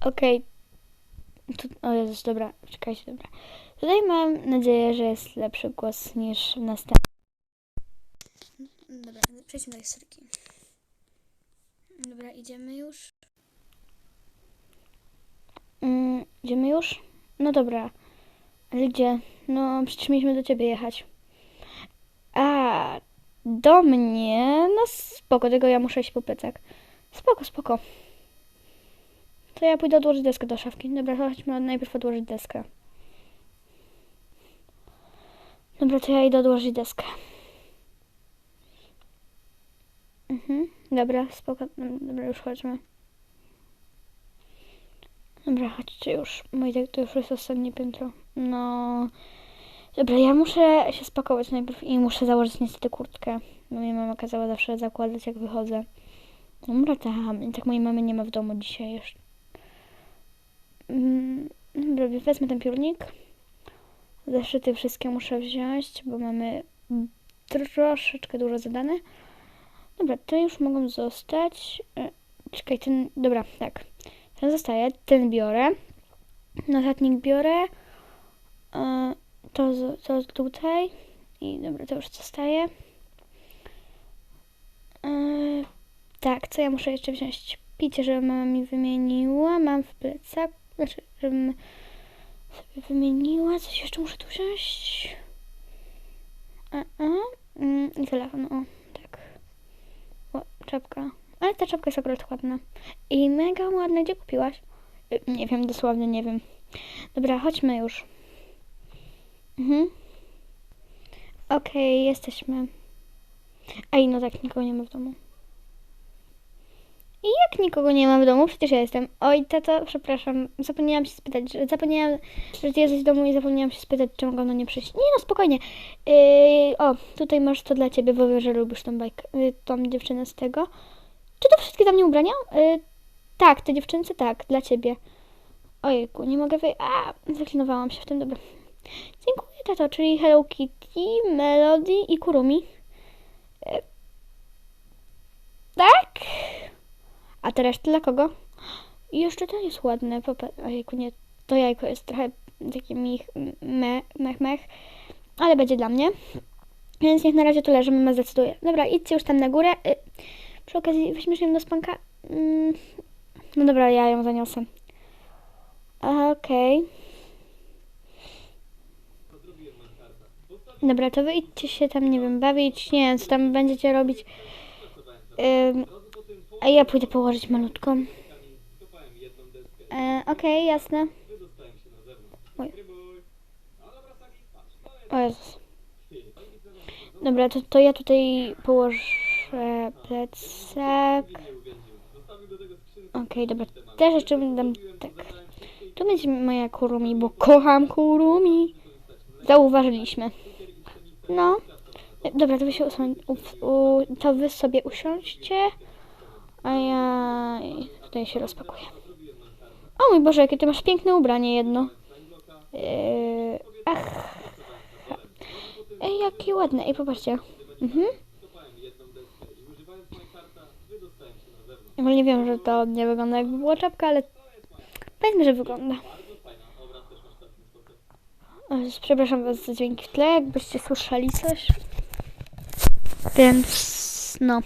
Okej. Tu- O Jezus, dobra, czekajcie, dobra. Tutaj mam nadzieję, że jest lepszy głos niż w następnym. Dobra, przejdźmy do historii. Dobra, idziemy już. Mm, idziemy już? No dobra. Ale gdzie? No, przecież mieliśmy do ciebie jechać. A, do mnie? No spoko, tego ja muszę iść po plecak. Spoko, spoko. To ja pójdę odłożyć deskę do szafki. Dobra, chodźmy najpierw odłożyć deskę. Dobra, to ja idę odłożyć deskę. Mhm, dobra, spoko. Dobra, już chodźmy. Dobra, chodźcie już. Moje to już jest ostatnie piętro. No. Dobra, ja muszę się spakować najpierw i muszę założyć niestety kurtkę. Bo mi mama kazała zawsze zakładać jak wychodzę. Dobra, tam. I tak mojej mamy nie ma w domu dzisiaj jeszcze. Mm, Dobra, wezmę ten piórnik. Zeszyty wszystkie muszę wziąć, bo mamy troszeczkę dużo zadane. Dobra, te już mogą zostać. E, Czekaj, ten. Dobra, tak. Ten zostaje, ten biorę. Notatnik biorę. E, To, to tutaj. I dobra, to już zostaje. E, Tak, co ja muszę jeszcze wziąć? Picie, żeby mama mi wymieniła. Mam w plecach. Znaczy, żebym sobie wymieniła. Coś jeszcze muszę tu wziąć. A, a. Mm, I telefon, o, tak. O, czapka. Ale ta czapka jest akurat ładna. I mega ładna. Gdzie kupiłaś? Y, Nie wiem, dosłownie nie wiem. Dobra, chodźmy już. Mhm. Okej, jesteśmy. Ej, no tak, nikogo nie ma w domu. I jak nikogo nie ma w domu? Przecież ja jestem. Oj, tato, przepraszam. Zapomniałam się spytać, że zapomniałam, że ty jesteś w domu i zapomniałam się spytać, czy mogą do nie przyjść. Nie no, spokojnie. Yy, o, tutaj masz to dla ciebie, bo że lubisz tą bajkę, yy, tą dziewczynę z tego. Czy to wszystkie dla mnie ubrania? Yy, tak, te dziewczynce, tak, dla ciebie. Ojejku, nie mogę wyjść. A, zaklinowałam się w tym, dobra. Dziękuję, tato, czyli Hello Kitty, Melody i Kurumi. Yy, tak? A te reszty dla kogo? I jeszcze to jest ładne. Ojejku, nie. To jajko jest trochę taki mich, me, mech, mech. Ale będzie dla mnie. Więc niech na razie to leży, mama zdecyduje. Dobra, idźcie już tam na górę. Y, przy okazji weźmiesz ją do spanka. Mm, no dobra, ja ją zaniosę. Okej. Dobra, to wy idźcie się tam, nie wiem, bawić. Nie wiem, co tam będziecie robić. Ym, a ja pójdę położyć malutką. E, Okej, jasne. Oj. O Jezus. Dobra, to, to ja tutaj położę plecak. Okej, dobra. Też jeszcze dam tak. Tu będzie moja kurumi, bo kocham kurumi. Zauważyliśmy. No. Dobra, to wy się u, u, to wy sobie usiądźcie. A ja tutaj się rozpakuję. O mój Boże, jakie ty masz piękne ubranie jedno. Yy, ach. Ej, jakie ładne. Ej, popatrzcie. Mhm. Ogólnie wiem, że to nie wygląda jakby była czapka, ale powiedzmy, że wygląda. Przepraszam was za dźwięki w tle, jakbyście słyszeli coś. Więc no.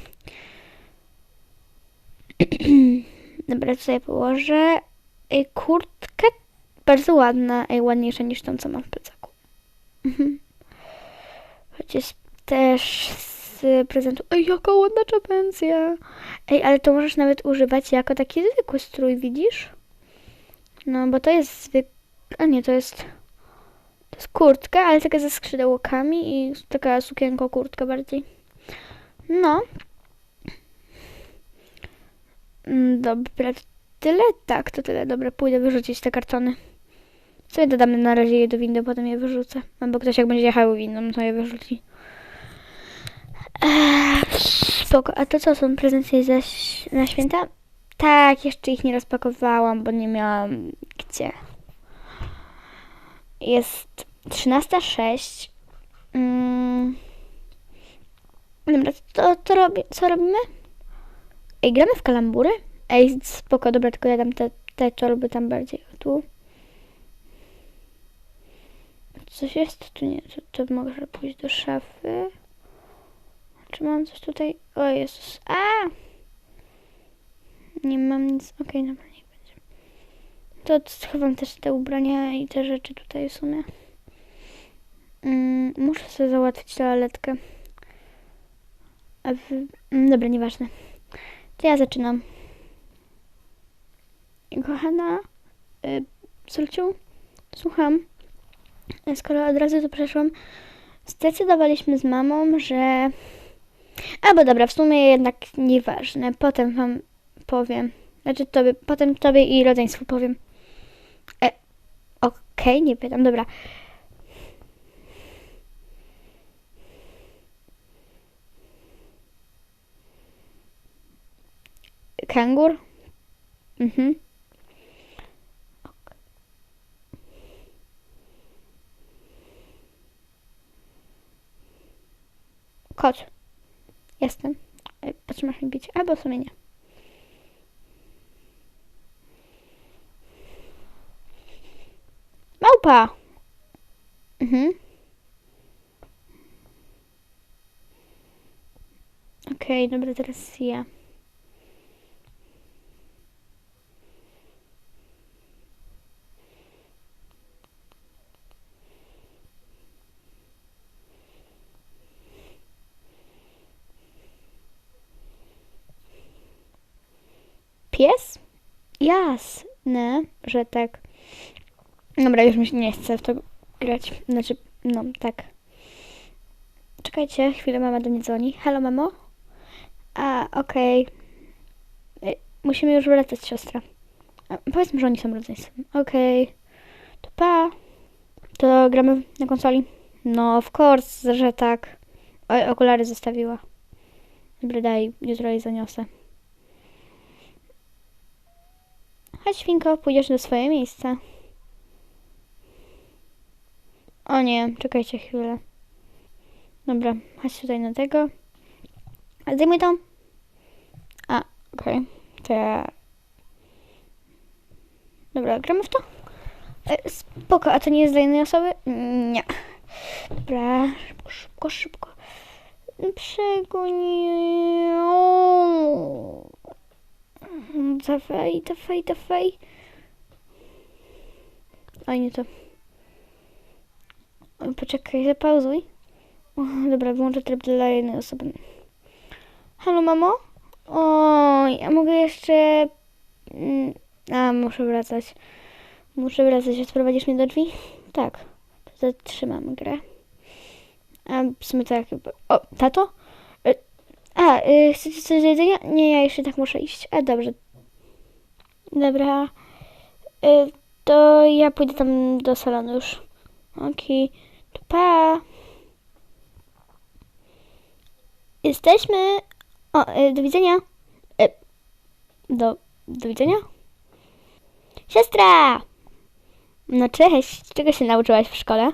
Dobra, tutaj położę. Ej, kurtkę bardzo ładna. Ej, ładniejsza niż tą, co mam w plecaku. Mhm. Jest też z prezentu. Ej, jaka ładna czepencja. Ej, ale to możesz nawet używać jako taki zwykły strój, widzisz? No, bo to jest zwykły... A nie, to jest... To jest kurtka, ale taka ze skrzydełkami i taka sukienko kurtka bardziej. No. Mm, Dobra, tyle? Tak, to tyle. Dobra, pójdę wyrzucić te kartony. Sobie dodamy na razie je do windy, potem je wyrzucę. Albo ktoś jak będzie jechał windą, to je wyrzuci. Eee, spoko. A to co, są prezencje za, na święta? Tak, jeszcze ich nie rozpakowałam, bo nie miałam gdzie. Jest 13.06. Mm. Dobra, to, to robi, co robimy? Ej, gramy w kalambury? Ej, spoko, dobra, tylko ja dam te te torby tam bardziej tu. Coś jest? Tu nie, to, to może pójść do szafy. Czy mam coś tutaj? O Jezus. A! Nie mam nic. Okej, dobra, niech będzie. To schowam też te ubrania i te rzeczy tutaj w sumie. Mm, muszę sobie załatwić toaletkę. A wy... mm, Dobra, nieważne. To ja zaczynam. Kochana, y, Solciu, słucham. Skoro od razu to przeszłam, zdecydowaliśmy z mamą, że... Albo dobra, w sumie jednak nieważne. Potem wam powiem. Znaczy tobie, potem tobie i rodzeństwu powiem. E, Okej, nie pytam, dobra. Kangur? Mhm. Kot. Jestem. E, Potrzymasz mi bić? Albo w sumie nie. Małpa! Mhm. Okej, dobra, teraz ja. Jasne, że tak. Dobra, już mi się nie chce w to grać. Znaczy, no, tak. Czekajcie, chwilę, mama do mnie dzwoni. Halo, mamo? A, okej. Ej, Musimy już wracać, siostra. A, powiedzmy, że oni są rodzeństwem. Okej. To pa. To gramy na konsoli? No, of course, że tak. Oj, okulary zostawiła. Dobra, daj, jutro jej zaniosę. Chodź, świnko, pójdziesz do swoje miejsce. O nie, czekajcie chwilę. Dobra, chodź tutaj na tego. Zdejmuj to. A, okej. To ja... Dobra, gramy w to? E, spoko, a to nie jest dla jednej osoby? Mm, Nie. Dobra, szybko, szybko, szybko. Przegoń. Dawaj, dawaj, dawaj. Oj, nie to. Poczekaj, zapauzuj. O, dobra, włączę tryb dla jednej osoby. Halo, mamo? Oj, a mogę jeszcze... mm, A, muszę wracać. Muszę wracać. Odprowadzisz mnie do drzwi? Tak. To zatrzymam grę. A w sumie tak. O, tato? A, y, chcecie coś do jedzenia? Nie, ja jeszcze tak muszę iść. A, dobrze. Dobra. Y, to ja pójdę tam do salonu już. Okej. To pa. Jesteśmy. O, y, do widzenia. Y, do, do widzenia? Siostra! No cześć. Czego się nauczyłaś w szkole?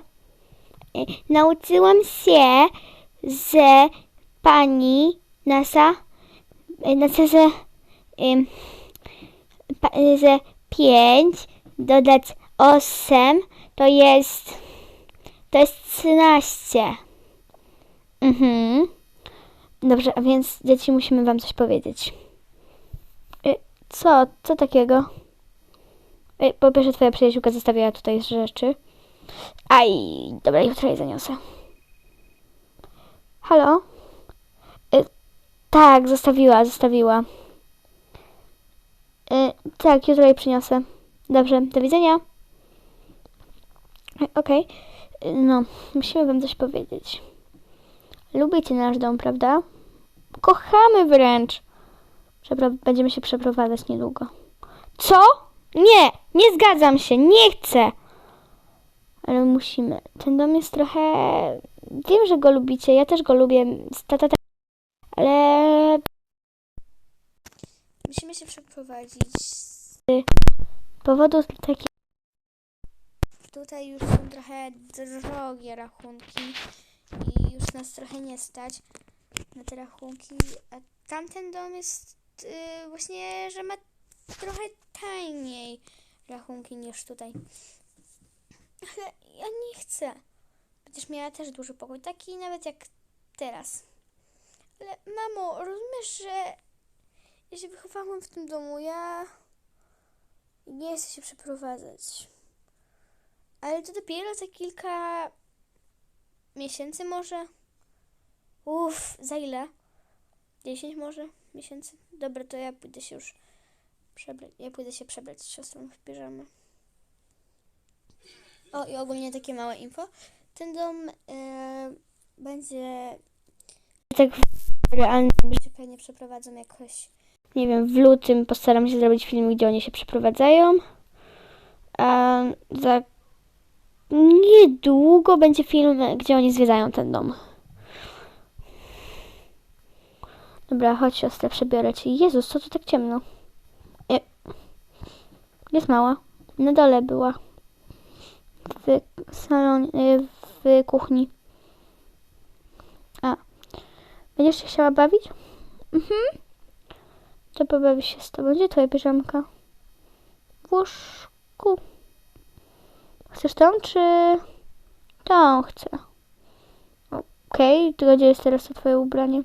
Y, Nauczyłam się, że pani NASA y, na że 5 dodać 8 to jest to jest 13. Mhm. Dobrze, a więc dzieci musimy wam coś powiedzieć. Y, Co? Co takiego? Y, Po pierwsze twoja przyjaciółka zostawiła tutaj rzeczy. Aj, dobra, jutro je zaniosę. Halo? Tak, zostawiła, zostawiła. Y, tak, jutro jej przyniosę. Dobrze, do widzenia. Y, Okej. Y, No, musimy wam coś powiedzieć. Lubicie nasz dom, prawda? Kochamy wręcz. Przepro- będziemy się przeprowadzać niedługo. Co? Nie, nie zgadzam się, nie chcę. Ale musimy. Ten dom jest trochę. Wiem, że go lubicie, ja też go lubię. Tata, ale. Musimy się przeprowadzić z powodu takich. Tutaj już są trochę drogie rachunki i już nas trochę nie stać na te rachunki. A tamten dom jest yy, właśnie, że ma trochę taniej rachunki niż tutaj. Ale ja nie chcę. Będziesz miała też duży pokój, taki nawet jak teraz. Ale mamo, rozumiesz, że ja się wychowałam w tym domu, ja nie chcę się przeprowadzać. Ale to dopiero za kilka miesięcy może. Uff, za ile? 10 może miesięcy? Dobra, to ja pójdę się już przebrać. Ja pójdę się przebrać z siostrą w piżamę. O, i ogólnie takie małe info. Ten dom e, będzie tak w realnym życiu pewnie przeprowadzą jakoś. Nie wiem, w lutym postaram się zrobić film, gdzie oni się przeprowadzają. A za niedługo będzie film, gdzie oni zwiedzają ten dom. Dobra, chodź siostra, przebiorę cię. Jezus, co tu tak ciemno? E, Jest mała. Na dole była. W salonie, e, w kuchni. A. Będziesz się chciała bawić? Mhm. To pobawi się z tobą. Gdzie twoja piżamka? W łóżku. Chcesz tą, czy tą chcę? Okej, tylko gdzie jest teraz to twoje ubranie?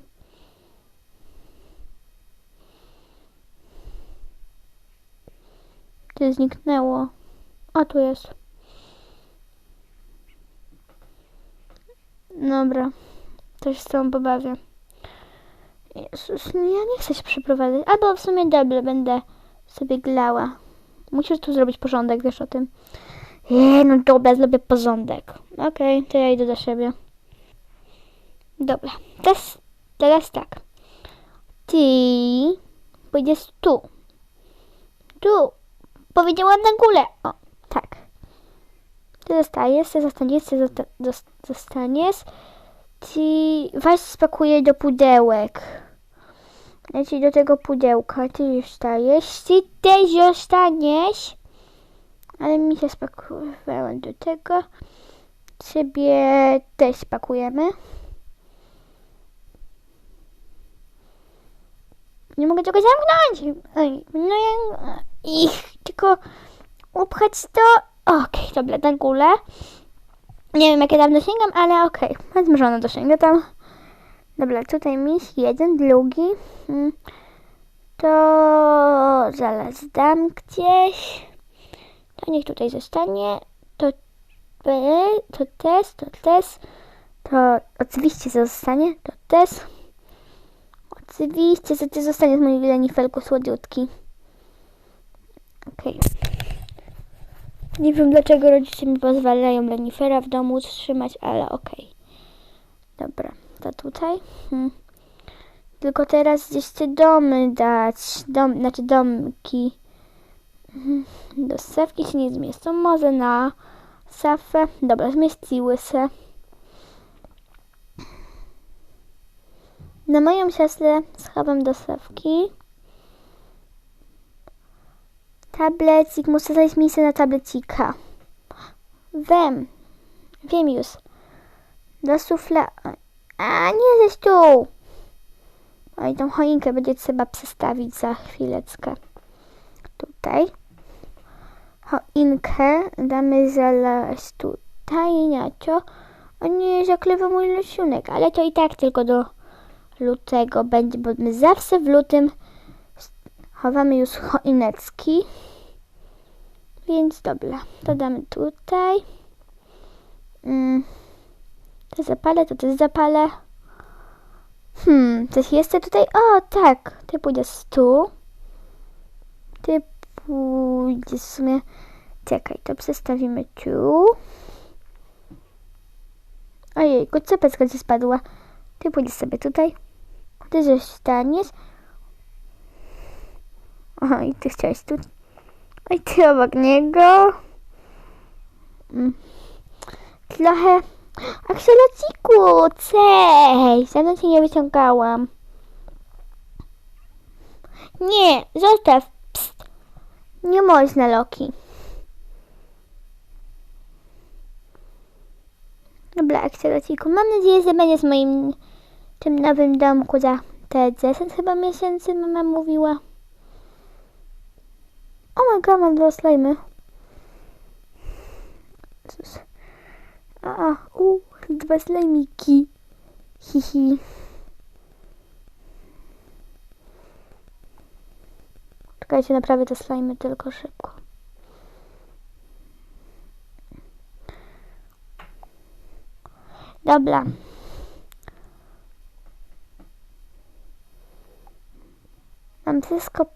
Gdzie zniknęło? A, tu jest. Dobra, to się z tobą pobawię. Jezus, no ja nie chcę się przeprowadzać. Albo w sumie dobrze, będę sobie glała. Musisz tu zrobić porządek, wiesz o tym. Eee, no dobra, zrobię porządek. Okej, to ja idę do siebie. Dobra, teraz, teraz tak. Ty pójdziesz tu. Tu. Powiedziałam na górę. O, tak. Ty zostajesz, ty zostaniesz, ty zosta- zos- zostaniesz. Ty weź spakuję do pudełek. Ja ci do tego pudełka, ty zostajesz. Ty też zostaniesz. Ale mi się spakowałem do tego. Ciebie też spakujemy. Nie mogę tego zamknąć. No ja... Ich, tylko upchać to. Okej, dobra, na górę. Nie wiem, jak ja tam dosięgam, ale okej. Okay. że ona dosięga tam. Dobra, tutaj miś jeden, drugi. Mm. To zaraz dam gdzieś. To niech tutaj zostanie. To to też, to też. To oczywiście zostanie, to też. Oczywiście, że ty zostaniesz mój lenifelku słodziutki. Okej. Nie wiem dlaczego rodzice mi pozwalają lenifera w domu trzymać, ale okej. Dobra, to tutaj. Hmm. Tylko teraz gdzieś te domy dać. Dom, znaczy domki. Mhm. Do szafki się nie zmieszczą. Może na szafę. Dobra, zmieściły się. Na moją siostrę schowam do szafki. Tablecik, muszę znaleźć miejsce na tablecika. Wiem. Wiem już. Do sufla... A, nie ze stół. Oj, tą choinkę będzie trzeba przestawić za chwileczkę. Tutaj. Choinkę damy zaraz tutaj, na to. O nie, zaklewa mój lesiunek, ale to i tak tylko do lutego będzie, bo my zawsze w lutym chowamy już choineczki. Więc dobra, to damy tutaj. Mm. To zapalę, to też zapalę. Hmm, coś jeszcze tutaj? O, tak. Ty pójdziesz tu. Ty pójdziesz w sumie... Czekaj, to przestawimy tu. Ojej, cepecka ci spadła. Ty pójdziesz sobie tutaj. Ty zostaniesz. Aha, i ty chciałeś tu. Oj, ty obok niego. Mm. Trochę... Akselociku, cześć! Dawno cię nie wyciągałam. Nie, zostaw. Psst. Nie można, Loki. Dobra, Akselociku, mam nadzieję, że będziesz w moim tym nowym domku za te 10 chyba miesięcy mama mówiła. O my god, mam dwa slajmy. A, u, dwa slajmiki. Hihi. Czekajcie, naprawię te slajmy tylko szybko. Dobra. Mam wszystko,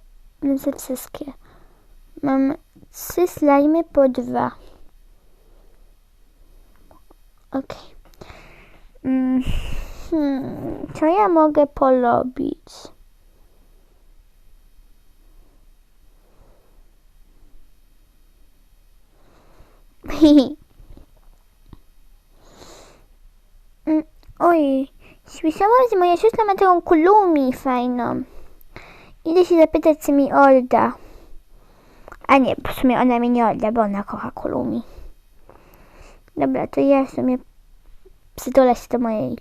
znaczy wszystkie. Mam trzy slajmy po dwa. Okej. Mm, hmm, co ja mogę porobić? Mm, Oj, słyszałam, że moja siostra ma taką kulumi fajną. Idę się zapytać, co mi odda. A nie, w sumie ona mi nie odda, bo ona kocha kulumi. Dobra, to ja w sumie przytulę się do mojej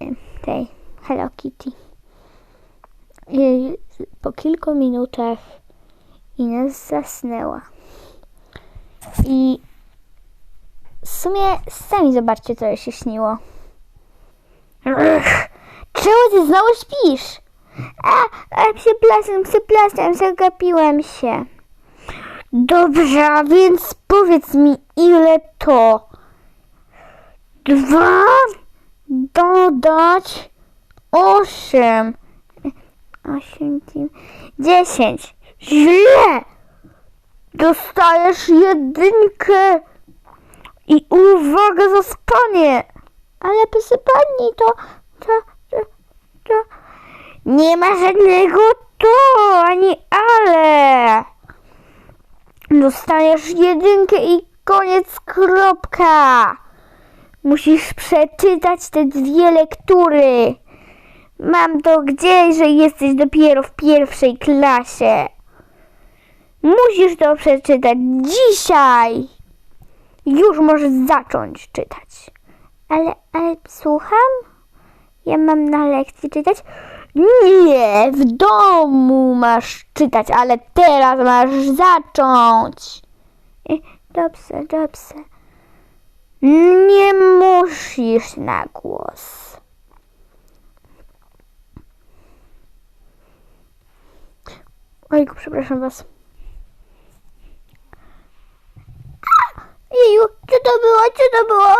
e, tej Hello Kitty. I po kilku minutach Ines zasnęła. I w sumie sami zobaczcie, co jej się śniło. Ugh, czemu ty znowu śpisz? A, a przepraszam, przepraszam, zagapiłem się. Dobrze, a więc powiedz mi, ile to? Dwa dodać osiem. Osiem, dziesięć. Źle! Dostajesz jedynkę. I uwaga za spanie. Ale proszę pani, to, to, to, to... Nie ma żadnego to, ani ale. Dostaniesz jedynkę i koniec, kropka. Musisz przeczytać te dwie lektury. Mam to gdzieś, że jesteś dopiero w pierwszej klasie. Musisz to przeczytać dzisiaj. Już możesz zacząć czytać. Ale, ale słucham? Ja mam na lekcji czytać? Nie, w domu masz czytać, ale teraz masz zacząć. E, Dobrze, dobrze. Nie musisz na głos. Ojku, przepraszam was. A! Jeju, co to było? Co to było?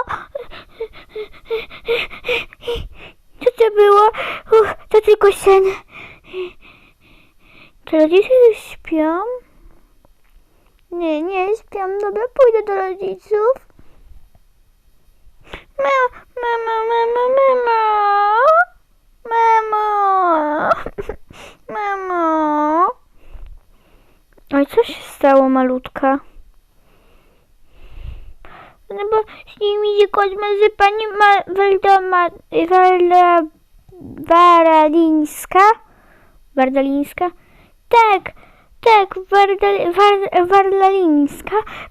Co to było? Uff, to tylko sen. Czy rodzice już śpią? Nie, nie śpią. Dobra, pójdę do rodziców. Mamo, mamo, mamo, mamo. Mamo. Mamo. Oj, co się stało, malutka? No bo śni mi się koźma, że pani ma Waldoma, Walda, Waralińska? Wardalińska? Tak, tak, Warda,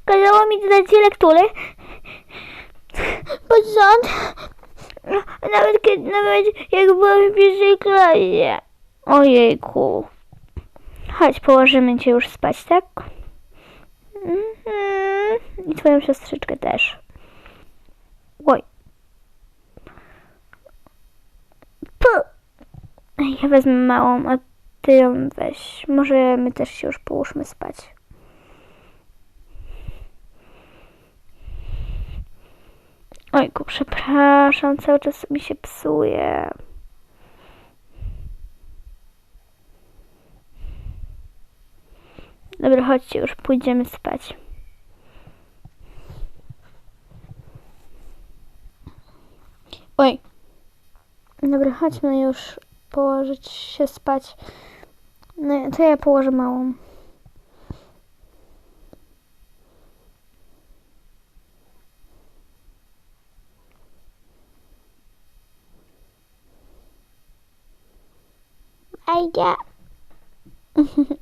kazała mi dodać lektury. Pod rząd. Nawet, kiedy, nawet jak byłem w pierwszej klasie. Ojejku. Chodź, położymy cię już spać, tak? Mhm. I twoją siostrzyczkę też. Oj. Ja wezmę małą, a ty ją weź. Może my też się już połóżmy spać. Ojku, przepraszam, cały czas mi się psuje. Dobra, chodźcie, już pójdziemy spać. Oj. Dobra, chodźmy już położyć się spać. No, to ja położę małą. Ajde.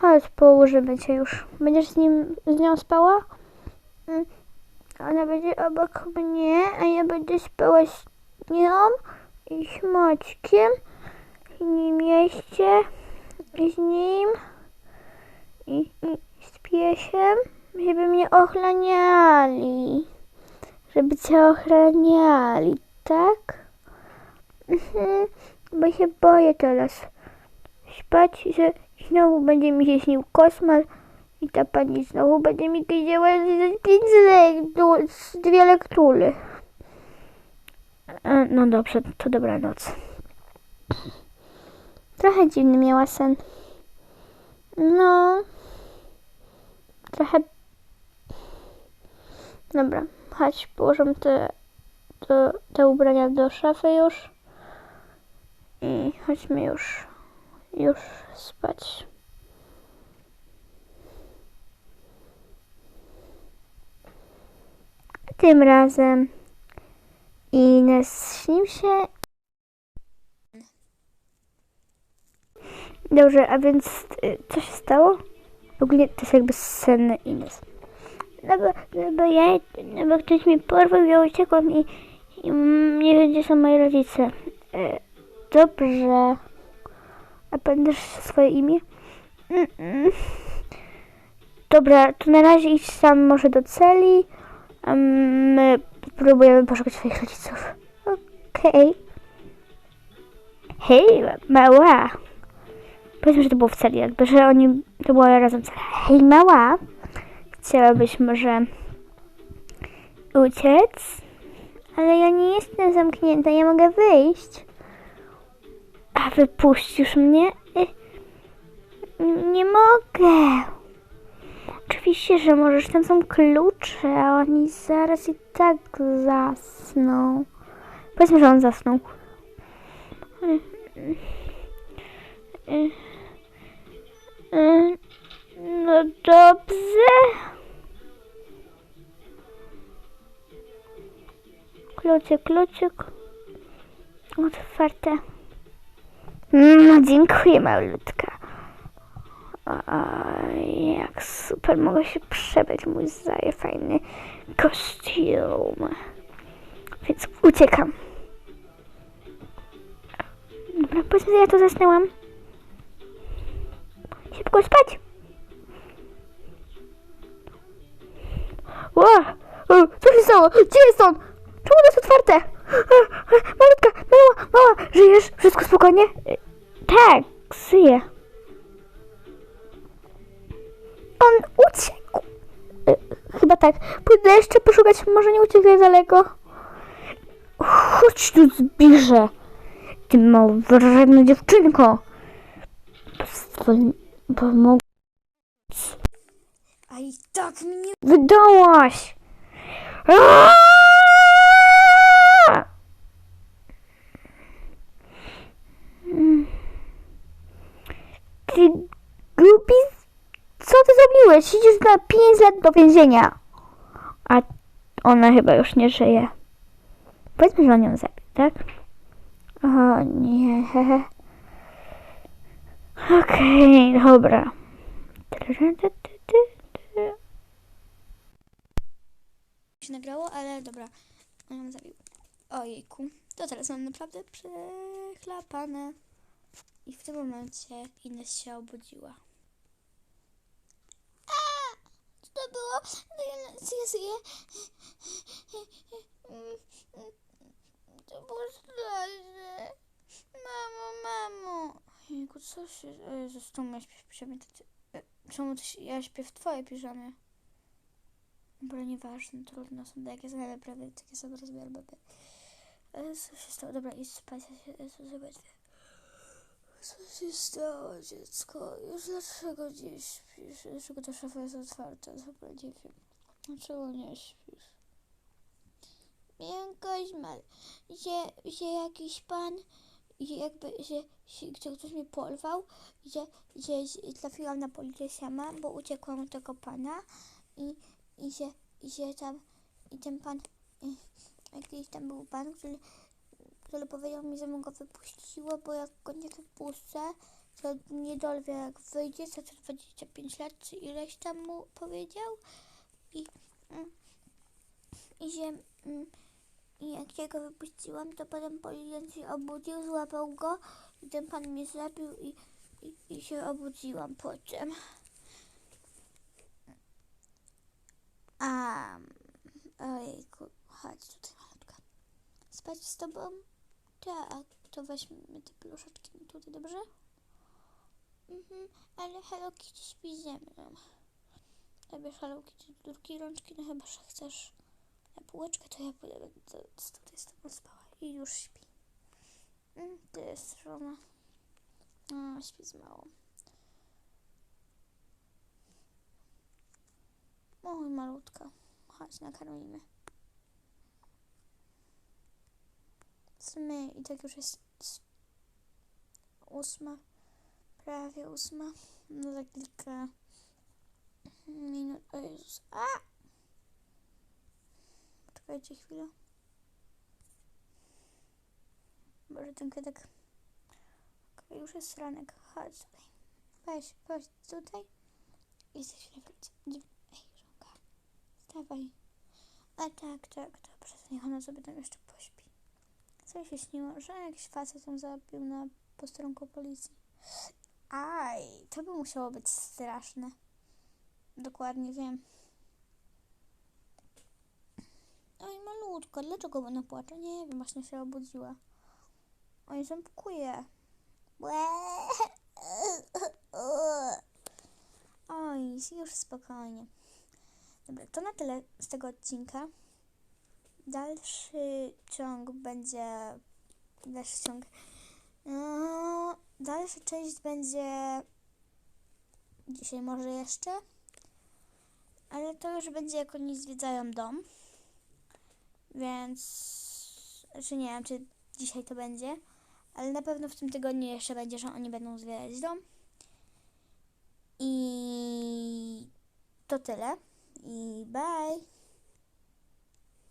Chodź, położymy cię już. Będziesz z nim, z nią spała? Mm. Ona będzie obok mnie, a ja będę spała z nią i z Maćkiem. I nim z nim. i, i z piesiem, żeby mnie ochraniali. Żeby cię ochraniali, tak? Mhm, bo się boję teraz spać, że znowu będzie mi się śnił koszmar i ta pani znowu będzie mi kazała z dwie lektury. E, No dobrze, to dobranoc. Trochę dziwny miała sen. No. Trochę. Dobra, chodź, położę te, te, te ubrania do szafy już. I chodźmy już, już spać. Tym razem Ines śnił się. Dobrze, a więc y, co się stało? Ogólnie to jest jakby sen Ines. No bo, no bo ja, no bo ktoś mi porwał, ja uciekłam i, i nie wiem, gdzie są moi rodzice. E, dobrze. A pamiętasz swoje imię? Mm, mm. Dobra, to na razie idź sam może do celi, my próbujemy poszukać swoich rodziców. Okej. Hej, mała. Powiedzmy, że to było w celi, jakby, że oni, to była razem cela. Hej, mała. Chciałabyś może uciec? Ale ja nie jestem zamknięta, ja mogę wyjść. A wypuścisz mnie? Y, Nie mogę. Oczywiście, że możesz, tam są klucze, a oni zaraz i tak zasną. Powiedzmy, że on zasnął. No dobrze. Kluczyk, kluczyk. Otwarte. No, dziękuję, malutka. Jak super mogę się przebrać, mój zaje fajny kostium. Więc uciekam. Dobra, powiedzmy, że ja tu zasnęłam. Szybko spać. Ła! O, Co się stało? Gdzie jest on? Czemu to jest otwarte? E, e, Malutka, mała, mała, żyjesz? Wszystko spokojnie? E, Tak, żyję. On uciekł. E, Chyba tak. Pójdę jeszcze poszukać, może nie uciekł tak daleko. Chodź tu zbliżę. Ty małowredna dziewczynko. Pozwól, pomog... A i tak mnie... Wydałaś! Mm. Ty głupi... Co ty zrobiłeś? Siedzisz na 5 lat do więzienia. A ona chyba już nie żyje. Powiedzmy, że on ją zabił, tak? O nie. Okej, dobra. się nagrało, ale dobra. On ją zabił. Ojejku. To teraz mam naprawdę przechlapane. I w tym momencie Ines się obudziła. A! Co to było? No ja żyję, żyję. To było straszne. Mamo, mamo. Jejku, co się... Jezus, czemu ja śpię w piżamie? To e, Czemu się- ja śpię w twojej piżamie? Dobra, nieważne, trudno są takie same prawie, takie same rozmiary. Ale co się stało? Dobra, idź spać, ja się ja się. Co się stało, dziecko? Już dlaczego nie śpisz? Dlaczego ta szafa jest otwarta? Dobra, nie wiem. Dlaczego nie śpisz? Miałem koszmar, że, że jakiś pan, jakby, że, że, ktoś mnie porwał, że, że, że trafiłam na policję sama, bo uciekłam od tego pana i i że, i że tam, i ten pan, y, jakiś tam był pan, który, który powiedział mi, że mu go wypuściło, bo jak go nie wypuszczę, to nie dolwie jak wyjdzie, za to 25 lat, czy ileś tam mu powiedział i, mm, i że mm, i jak ja go wypuściłam, to potem policjant się obudził, złapał go i ten pan mnie zabił i, i, i się obudziłam potem. A, ojejku, chodź tutaj malutka. Spać z tobą? Tak, to weźmy te pluszeczki tutaj, dobrze? Mhm, ale Hello Kitty śpi ze mną. Tobie Hello Kitty do drugiej rączki, no chyba, że chcesz na półeczkę, to ja pójdę będę tutaj z tobą spała i już śpi. Mm, to jest żona. A, śpi z małą. Oj, malutka. Chodź, nakarmimy. Sumie i tak już jest ósma, prawie ósma. No za kilka minut. O Jezus. A! Poczekajcie chwilę. Boże, ten kwiatek. Okej, już jest ranek. Chodź tutaj. Weź, weź tutaj. Chwilę wrócę. Ej, żonka. Wstawaj. A tak, tak, dobrze. Niech ona sobie tam jeszcze pośpi. Co jej się śniło? Że jakiś facet ją zabił na posterunku policji. Aj, to by musiało być straszne. Dokładnie wiem. Oj, malutko, dlaczego ona płacze? Nie wiem, właśnie się obudziła. Oj, ząbkuje. Oj, już spokojnie. Dobra, to na tyle z tego odcinka. Dalszy ciąg będzie. Dalszy ciąg. No, dalsza część będzie. Dzisiaj może jeszcze. Ale to już będzie jak oni zwiedzają dom. Więc. Znaczy nie wiem, czy dzisiaj to będzie. Ale na pewno w tym tygodniu jeszcze będzie, że oni będą zwiedzać dom. I to tyle. I bye.